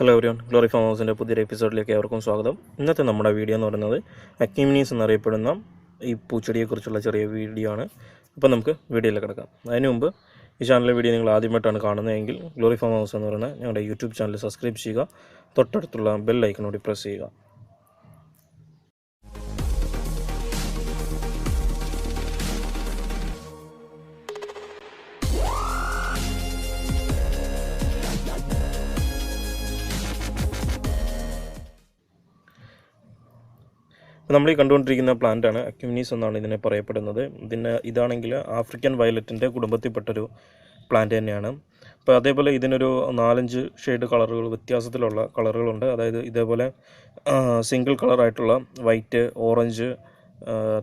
Hello everyone glory farm ഹൗസിന്റെ പുതിയൊരു എപ്പിസോഡിലേക്ക് ഏവർക്കും സ്വാഗതം. ഇന്നത്തെ നമ്മുടെ വീഡിയോ എന്ന് പറയുന്നത് അക്യൂമിനീസ് എന്നറിയപ്പെടുന്ന ഈ പൂച്ചെടിയെക്കുറിച്ചുള്ള ചെറിയ വീഡിയോ ആണ്. അപ്പോൾ നമുക്ക് വീഡിയോയിൽ കിടക്കാം. അതിന് മുമ്പ് ഈ ചാനലിലെ വീഡിയോ നിങ്ങൾ ആദ്യമായിട്ടാണ് കാണുന്നതെങ്കിൽ ഗ്ലോറി ഫാം ഹൗസ് എന്ന് പറയുന്ന ഞങ്ങളുടെ യൂട്യൂബ് ചാനൽ സബ്സ്ക്രൈബ് ചെയ്യുക. തൊട്ടടുത്തുള്ള ബെൽ ഐക്കണോടി പ്രസ് ചെയ്യുക. നമ്മൾ ഈ കണ്ടുകൊണ്ടിരിക്കുന്ന പ്ലാന്റാണ് അക്യുമിനീസ് എന്നാണ് ഇതിനെ പറയപ്പെടുന്നത്. ഇതിന് ഇതാണെങ്കിൽ ആഫ്രിക്കൻ വയലറ്റിന്റെ കുടുംബത്തിൽപ്പെട്ടൊരു പ്ലാന്റ് തന്നെയാണ്. അപ്പോൾ അതേപോലെ ഇതിനൊരു നാലഞ്ച് ഷെയ്ഡ് കളറുകൾ വ്യത്യാസത്തിലുള്ള കളറുകളുണ്ട് അതായത് ഇതേപോലെ സിംഗിൾ കളറായിട്ടുള്ള വൈറ്റ് ഓറഞ്ച്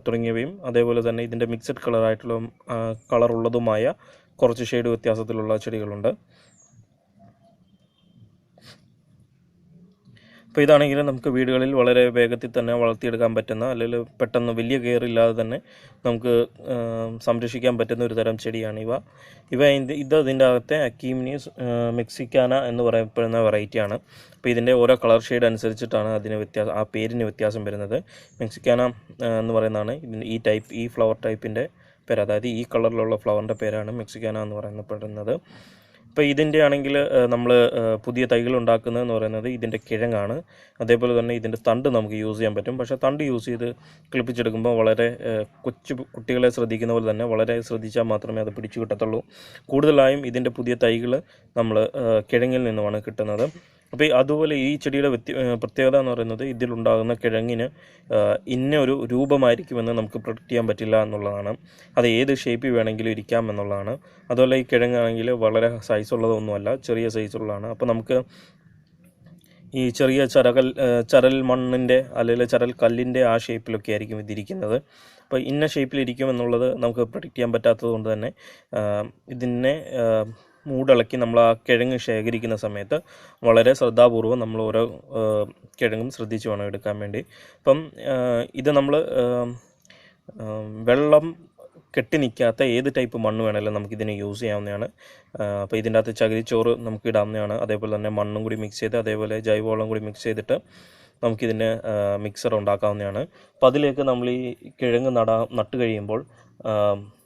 തുടങ്ങിയവയും അതേപോലെ തന്നെ ഇതിന്റെ മിക്സഡ് കളറായിട്ടുള്ള കളറുള്ളതുമായ കുറച്ച് ഷെയ്ഡ് വ്യത്യാസത്തിലുള്ള ചെടികളുണ്ട്. അപ്പോൾ ഇതാണെങ്കിൽ നമുക്ക് വീടുകളിൽ വളരെ വേഗത്തിൽ തന്നെ വളർത്തിയെടുക്കാൻ പറ്റുന്ന അല്ലെങ്കിൽ പെട്ടെന്ന് വലിയ കെയർ ഇല്ലാതെ തന്നെ നമുക്ക് സംരക്ഷിക്കാൻ പറ്റുന്ന ഒരു തരം ചെടിയാണ് ഇവ. ഇവ ഇത് ഇത് ഇതിന്റെ അകത്തെ അക്കീമിനിയസ് മെക്സിക്കാന എന്ന് പറയപ്പെടുന്ന വെറൈറ്റിയാണ് അപ്പോൾ ഇതിന്റെ ഓരോ കളർ ഷെയ്ഡ് അനുസരിച്ചിട്ടാണ് അതിന് വ്യത്യാസം ആ പേരിന് വ്യത്യാസം വരുന്നത്. മെക്സിക്കാന എന്ന് പറയുന്നതാണ് ഇതിന്റെ ഈ ടൈപ്പ് ഈ ഫ്ലവർ ടൈപ്പിന്റെ പേര്. അതായത് ഈ കളറിലുള്ള ഫ്ലവറിന്റെ പേരാണ് മെക്സിക്കാന എന്ന് പറയപ്പെടുന്നത് ഇപ്പോൾ ഇതിന്റെ ആണെങ്കിൽ നമ്മൾ പുതിയ തൈകൾ ഉണ്ടാക്കുന്നതെന്ന് പറയുന്നത് ഇതിന്റെ കിഴങ്ങാണ്. അതേപോലെ തന്നെ ഇതിന്റെ തണ്ട് നമുക്ക് യൂസ് ചെയ്യാൻ പറ്റും. പക്ഷേ തണ്ട് യൂസ് ചെയ്ത് കിളിപ്പിച്ചെടുക്കുമ്പോൾ വളരെ കൊച്ചു കുട്ടികളെ ശ്രദ്ധിക്കുന്ന പോലെ തന്നെ വളരെ ശ്രദ്ധിച്ചാൽ മാത്രമേ അത് പിടിച്ചു കിട്ടത്തുള്ളൂ. കൂടുതലായും ഇതിന്റെ പുതിയ തൈകൾ നമ്മൾ കിഴങ്ങിൽ നിന്നുമാണ് കിട്ടുന്നത്. അപ്പോൾ അതുപോലെ ഈ ചെടിയുടെ വ്യത്യ പ്രത്യേകത എന്ന് പറയുന്നത് ഇതിലുണ്ടാകുന്ന കിഴങ്ങിന് ഇന്ന ഒരു രൂപമായിരിക്കുമെന്ന് നമുക്ക് പ്രൊഡക്റ്റ് ചെയ്യാൻ പറ്റില്ല എന്നുള്ളതാണ്. അത് ഏത് ഷേപ്പിൽ വേണമെങ്കിലും ഇരിക്കാം എന്നുള്ളതാണ്. അതുപോലെ ഈ കിഴങ്ങാണെങ്കിൽ വളരെ സൈസുള്ളതൊന്നുമല്ല ചെറിയ സൈസുള്ളതാണ് അപ്പോൾ നമുക്ക് ഈ ചെറിയ ചരകൽ ചരൽ മണ്ണിന്റെ അല്ലെങ്കിൽ ചരൽ കല്ലിന്റെ ആ ഷേപ്പിലൊക്കെ ആയിരിക്കും ഇതിരിക്കുന്നത്. അപ്പോൾ ഇന്ന ഷേപ്പിലിരിക്കും എന്നുള്ളത് നമുക്ക് പ്രൊഡിക്റ്റ് ചെയ്യാൻ പറ്റാത്തത് കൊണ്ട് തന്നെ ഇതിനെ മൂടിളക്കി നമ്മൾ ആ കിഴങ്ങ് ശേഖരിക്കുന്ന സമയത്ത് വളരെ ശ്രദ്ധാപൂർവം നമ്മൾ ഓരോ കിഴങ്ങും ശ്രദ്ധിച്ച് വേണം എടുക്കാൻ വേണ്ടി. അപ്പം ഇത് നമ്മൾ വെള്ളം കെട്ടി നിൽക്കാത്ത ഏത് ടൈപ്പ് മണ്ണ് വേണമെങ്കിലും നമുക്കിതിനെ യൂസ് ചെയ്യാവുന്നതാണ്. അപ്പോൾ ഇതിന്റെ അകത്ത് ചകിരിച്ചോറ് നമുക്ക് ഇടാവുന്നതാണ്. അതേപോലെ തന്നെ മണ്ണും കൂടി മിക്സ് ചെയ്ത് അതേപോലെ ജൈവവളം കൂടി മിക്സ് ചെയ്തിട്ട് നമുക്കിതിന് മിക്സർ ഉണ്ടാക്കാവുന്നതാണ്. അപ്പോൾ അതിലേക്ക് നമ്മൾ ഈ കിഴങ്ങ് നടാ നട്ട് കഴിയുമ്പോൾ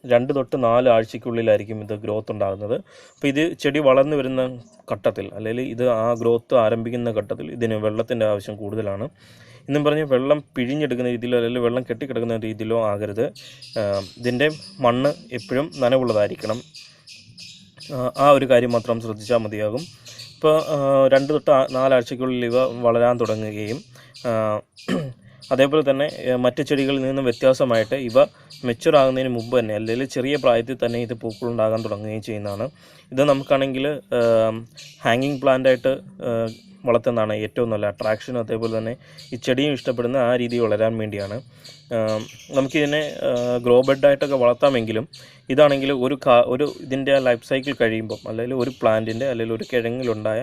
രണ്ട് തൊട്ട് നാല് ആഴ്ചയ്ക്കുള്ളിലായിരിക്കും ഇത് ഗ്രോത്ത് ഉണ്ടാകുന്നത്. അപ്പോൾ ഇത് ചെടി വളർന്നു വരുന്ന ഘട്ടത്തിൽ അല്ലെങ്കിൽ ഇത് ആ ഗ്രോത്ത് ആരംഭിക്കുന്ന ഘട്ടത്തിൽ ഇതിന് വെള്ളത്തിന്റെ ആവശ്യം കൂടുതലാണ്. എന്നും പറഞ്ഞ് വെള്ളം പിഴിഞ്ഞെടുക്കുന്ന രീതിയിലോ അല്ലെങ്കിൽ വെള്ളം കെട്ടിക്കിടക്കുന്ന രീതിയിലോ ആകരുത്. ഇതിന്റെ മണ്ണ് എപ്പോഴും നനവുള്ളതായിരിക്കണം. ആ ഒരു കാര്യം മാത്രം ശ്രദ്ധിച്ചാൽ മതിയാകും. ഇപ്പോൾ രണ്ട് തൊട്ട് നാലാഴ്ചയ്ക്കുള്ളിൽ ഇവ വളരാൻ തുടങ്ങുകയും അതേപോലെ തന്നെ മറ്റ് ചെടികളിൽ നിന്നും വ്യത്യാസമായിട്ട് ഇവ മെച്ചുർ ആകുന്നതിന് മുമ്പ് തന്നെ അല്ലെങ്കിൽ ചെറിയ പ്രായത്തിൽ തന്നെ ഇത് പൂക്കളുണ്ടാകാൻ തുടങ്ങുകയും ചെയ്യുന്നതാണ്. ഇത് നമുക്കാണെങ്കിൽ ഹാങ്ങിങ് പ്ലാന്റായിട്ട് വളർത്തുന്നതാണ് ഏറ്റവും നല്ല അട്രാക്ഷൻ അതേപോലെ തന്നെ ഈ ചെടിയും ഇഷ്ടപ്പെടുന്ന ആ രീതി വളരാൻ വേണ്ടിയാണ്. നമുക്കിതിനെ ഗ്രോ ബെഡായിട്ടൊക്കെ വളർത്താമെങ്കിലും ഇതാണെങ്കിൽ ഒരു കാ ഒരു ഇതിന്റെ ലൈഫ് സൈക്കിൾ കഴിയുമ്പം അല്ലെങ്കിൽ ഒരു പ്ലാന്റിന്റെ അല്ലെങ്കിൽ ഒരു കിഴങ്ങിലുണ്ടായ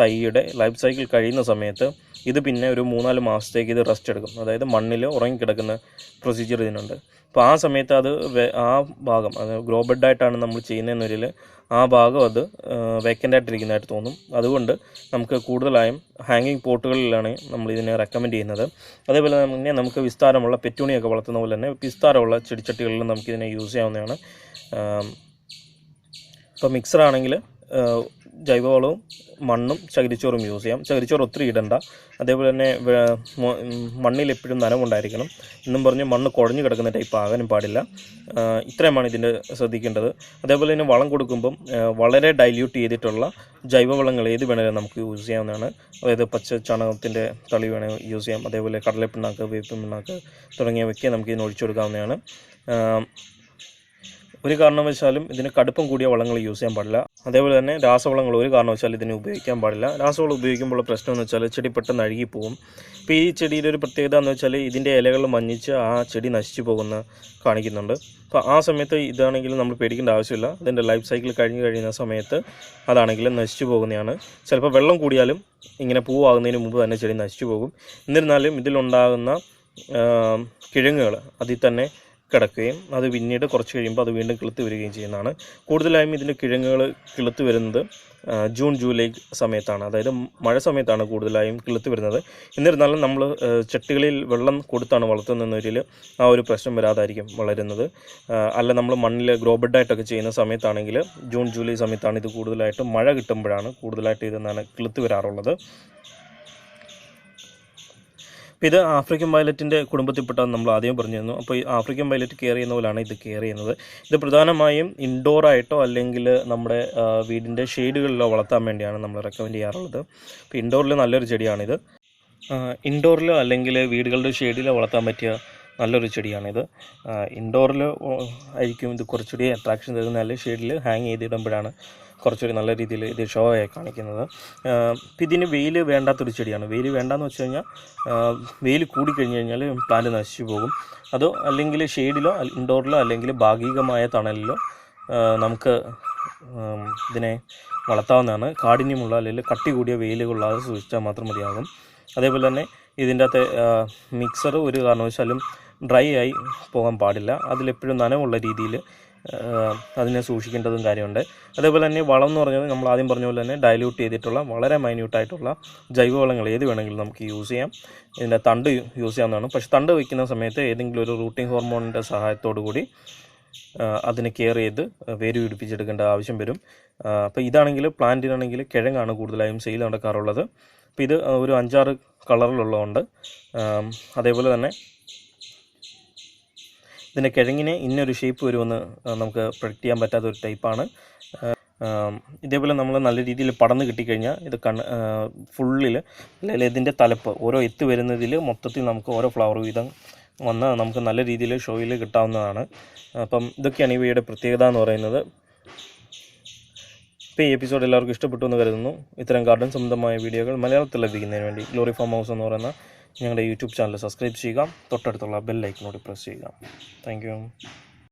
തൈയുടെ ലൈഫ് സൈക്കിൾ കഴിയുന്ന സമയത്ത് ഇത് പിന്നെ ഒരു മൂന്നാൽ മാസത്തേക്ക് ഇത് റെസ്റ്റ് എടുക്കും. അതായത് മണ്ണിൽ ഉറങ്ങിക്കിടക്കുന്ന പ്രൊസീജിയർ ഇതിനുണ്ട്. അപ്പോൾ ആ സമയത്ത് അത് ആ ഭാഗം അത് ഗ്രോ ബെഡായിട്ടാണ് നമ്മൾ ചെയ്യുന്നതെന്നൊരിൽ ആ ഭാഗം അത് വേക്കന്റ് ആയിട്ടിരിക്കുന്നതായിട്ട് തോന്നും. അതുകൊണ്ട് നമുക്ക് കൂടുതലായും ഹാങ്ങിങ് പോട്ടുകളിലാണ് നമ്മൾ ഇതിനെ റെക്കമെൻഡ് ചെയ്യുന്നത്. അതേപോലെ തന്നെ നമുക്ക് വിസ്താരമുള്ള പെറ്റൂണിയൊക്കെ വളർത്തുന്ന പോലെ തന്നെ വിസ്താരമുള്ള ചെടിച്ചട്ടികളിലും നമുക്കിതിനെ യൂസ് ചെയ്യാവുന്നതാണ്. ഇപ്പോൾ മിക്സറാണെങ്കിൽ ജൈവവളവും മണ്ണും ചകിരിച്ചോറും യൂസ് ചെയ്യാം. ചകിരിച്ചോറ് ഒത്തിരി ഇടണ്ട. അതേപോലെ തന്നെ മണ്ണിൽ എപ്പോഴും നനവുണ്ടായിരിക്കണം. എന്നും പറഞ്ഞ് മണ്ണ് കുഴഞ്ഞു കിടക്കുന്ന ടൈപ്പ് ആകാനും പാടില്ല. ഇത്രയുമാണ് ഇതിന്റെ ശ്രദ്ധിക്കേണ്ടത്. അതേപോലെ തന്നെ വളം കൊടുക്കുമ്പം വളരെ ഡൈല്യൂട്ട് ചെയ്തിട്ടുള്ള ജൈവവളങ്ങൾ ഏത് വേണമെങ്കിലും നമുക്ക് യൂസ് ചെയ്യാവുന്നതാണ്. അതായത് പച്ച ചാണകത്തിന്റെ തളി വേണമെങ്കിൽ യൂസ് ചെയ്യാം. അതേപോലെ കടലപ്പിണ്ണാക്ക് വേപ്പിൻ പിണ്ണാക്ക് തുടങ്ങിയവയ്ക്ക് നമുക്ക് ഇതിന് ഒഴിച്ചു കൊടുക്കാവുന്നതാണ്. ഒരു കാരണവശാലും ഇതിന് കടുപ്പം കൂടിയ വളങ്ങൾ യൂസ് ചെയ്യാൻ പാടില്ല. അതേപോലെ തന്നെ രാസവളങ്ങൾ ഒരു കാരണവശാലും ഇതിന് ഉപയോഗിക്കാൻ പാടില്ല. രാസവളം ഉപയോഗിക്കുമ്പോൾ പ്രശ്നം എന്ന് വെച്ചാൽ ചെടി പെട്ടെന്ന് അഴുകിപ്പോവും ഇപ്പോൾ ഈ ചെടിയുടെ ഒരു പ്രത്യേകത എന്ന് വെച്ചാൽ ഇതിന്റെ ഇലകൾ മഞ്ഞിച്ച് ആ ചെടി നശിച്ചു പോകുന്ന കാണിക്കുന്നുണ്ട്. അപ്പോൾ ആ സമയത്ത് ഇതാണെങ്കിലും നമ്മൾ പേടിക്കേണ്ട ആവശ്യമില്ല. അതിന്റെ ലൈഫ് സൈക്കിൾ കഴിഞ്ഞ് കഴിയുന്ന സമയത്ത് അതാണെങ്കിലും നശിച്ചു പോകുന്നതാണ്. ചിലപ്പോൾ വെള്ളം കൂടിയാലും ഇങ്ങനെ പൂവാകുന്നതിന് മുമ്പ് തന്നെ ചെടി നശിച്ചു പോകും. എന്നിരുന്നാലും ഇതിലുണ്ടാകുന്ന കിഴങ്ങുകൾ അതിൽ തന്നെ കിടക്കുകയും അത് പിന്നീട് കുറച്ച് കഴിയുമ്പോൾ അത് വീണ്ടും കിളുത്ത് വരികയും ചെയ്യുന്നതാണ്. കൂടുതലായും ഇതിന്റെ കിഴങ്ങുകൾ കിളുത്ത് വരുന്നത് ജൂൺ ജൂലൈ സമയത്താണ്. അതായത് മഴ സമയത്താണ് കൂടുതലായും കിളുത്ത് വരുന്നത്. എന്നിരുന്നാലും നമ്മൾ ചെട്ടികളിൽ വെള്ളം കൊടുത്താണ് വളർത്തുന്നതിൽ ആ ഒരു പ്രശ്നം വരാതായിരിക്കും വളരുന്നത്. അല്ല നമ്മൾ മണ്ണിൽ ഗ്രോ ബെഡായിട്ടൊക്കെ ചെയ്യുന്ന സമയത്താണെങ്കിൽ ജൂൺ ജൂലൈ സമയത്താണ് ഇത് കൂടുതലായിട്ടും മഴ കിട്ടുമ്പോഴാണ് കൂടുതലായിട്ട് ഇത് കിളുത്ത് വരാറുള്ളത്. ഇത് ആഫ്രിക്കൻ വയലറ്റിന്റെ കുടുംബത്തിൽപ്പെട്ടാണ് നമ്മൾ ആദ്യം പറഞ്ഞിരുന്നു. അപ്പോൾ ഈ ആഫ്രിക്കൻ വയലറ്റ് കെയർ ചെയ്യുന്ന പോലെയാണ് ഇത് കെയർ ചെയ്യുന്നത്. ഇത് പ്രധാനമായും ഇൻഡോറായിട്ടോ അല്ലെങ്കിൽ നമ്മുടെ വീടിന്റെ ഷെയ്ഡുകളിലോ വളർത്താൻ വേണ്ടിയാണ് നമ്മൾ റെക്കമെൻഡ് ചെയ്യാറുള്ളത്. അപ്പോൾ ഇൻഡോറിൽ നല്ലൊരു ചെടിയാണിത്. ഇൻഡോറിലോ അല്ലെങ്കിൽ വീടുകളുടെ ഷെയ്ഡിലോ വളർത്താൻ പറ്റിയ നല്ലൊരു ചെടിയാണിത്. ഇൻഡോറിൽ ആയിരിക്കും ഇത് കുറച്ചുകൂടി അട്രാക്ഷൻ തരുന്ന നല്ല ഷെയ്ഡിൽ ഹാങ് ചെയ്തിടുമ്പോഴാണ് കുറച്ചുകൂടി നല്ല രീതിയിൽ ഇത് ഷോ ആയി കാണിക്കുന്നത്. ഇതിന് വെയിൽ വേണ്ടാത്തൊരു ചെടിയാണ്. വെയിൽ വേണ്ടാന്ന് വെച്ച് കഴിഞ്ഞാൽ വെയിൽ കൂടിക്കഴിഞ്ഞ് കഴിഞ്ഞാൽ പ്ലാന്റ് നശിച്ചു പോകും. അതോ അല്ലെങ്കിൽ ഷെയ്ഡിലോ ഇൻഡോറിലോ അല്ലെങ്കിൽ ഭാഗികമായ തണലിലോ നമുക്ക് ഇതിനെ വളർത്താവുന്നതാണ്. കാഠിന്യമുള്ള അല്ലെങ്കിൽ കട്ടി കൂടിയ വെയിൽ സൂക്ഷിച്ചാൽ മാത്രം മതിയാകും. അതേപോലെ തന്നെ ഇതിന്റെ അകത്തെ മിക്സർ ഒരു കാരണവശാലും ഡ്രൈ ആയി പോകാൻ പാടില്ല. അതിലെപ്പോഴും നനവുള്ള രീതിയിൽ അതിനെ സൂക്ഷിക്കേണ്ടതും കാര്യമുണ്ട്. അതേപോലെ തന്നെ വളം എന്ന് പറഞ്ഞത് നമ്മൾ ആദ്യം പറഞ്ഞ പോലെ തന്നെ ഡയല്യൂട്ട് ചെയ്തിട്ടുള്ള വളരെ മൈന്യൂട്ടായിട്ടുള്ള ജൈവവളങ്ങൾ ഏത് വേണമെങ്കിലും നമുക്ക് യൂസ് ചെയ്യാം. ഇതിന്റെ തണ്ട് യൂസ് ചെയ്യാവുന്നതാണ്. പക്ഷേ തണ്ട് വയ്ക്കുന്ന സമയത്ത് ഏതെങ്കിലും ഒരു റൂട്ടിംഗ് ഹോർമോണിന്റെ സഹായത്തോടു കൂടി അതിന് കെയർ ചെയ്ത് വേര് പിടിപ്പിച്ചെടുക്കേണ്ട ആവശ്യം വരും. അപ്പോൾ ഇതാണെങ്കിൽ പ്ലാന്റിനാണെങ്കിൽ കിഴങ്ങാണ് കൂടുതലായും സെയിൽ നടക്കാറുള്ളത്. അപ്പോൾ ഇത് ഒരു അഞ്ചാറ് കളറിലുള്ളതുകൊണ്ട് അതേപോലെ തന്നെ ഇതിന്റെ കിഴങ്ങിനെ ഇന്നൊരു ഷേപ്പ് വരുമെന്ന് നമുക്ക് പ്രൊഡക്റ്റ് ചെയ്യാൻ പറ്റാത്ത ഒരു ടൈപ്പാണ് ഇതേപോലെ നമ്മൾ നല്ല രീതിയിൽ പടന്ന് കിട്ടിക്കഴിഞ്ഞാൽ ഇത് കണ്ണ് ഫുള്ളിൽ അല്ലെങ്കിൽ ഇതിന്റെ തലപ്പ് ഓരോ എത്ത് വരുന്നതിൽ മൊത്തത്തിൽ നമുക്ക് ഓരോ ഫ്ലവർ വീതം വന്ന് നമുക്ക് നല്ല രീതിയിൽ ഷോയിൽ കിട്ടാവുന്നതാണ്. അപ്പം ഇതൊക്കെയാണ് ഇവയുടെ പ്രത്യേകത എന്ന് പറയുന്നത്. ഇപ്പോൾ ഈ എപ്പിസോഡ് എല്ലാവർക്കും ഇഷ്ടപ്പെട്ടു എന്ന് കരുതുന്നു. ഇത്തരം ഗാർഡൻ സംബന്ധമായ വീഡിയോകൾ മലയാളത്തിൽ ലഭിക്കുന്നതിന് വേണ്ടി ഗ്ലോറി ഫാം ഹൗസ് എന്ന് പറയുന്ന ഞങ്ങളുടെ യൂട്യൂബ് ചാനൽ സബ്സ്ക്രൈബ് ചെയ്യുക തൊട്ടടുത്തുള്ള ബെൽ ഐക്കനോട് പ്രസ് ചെയ്യുക. താങ്ക്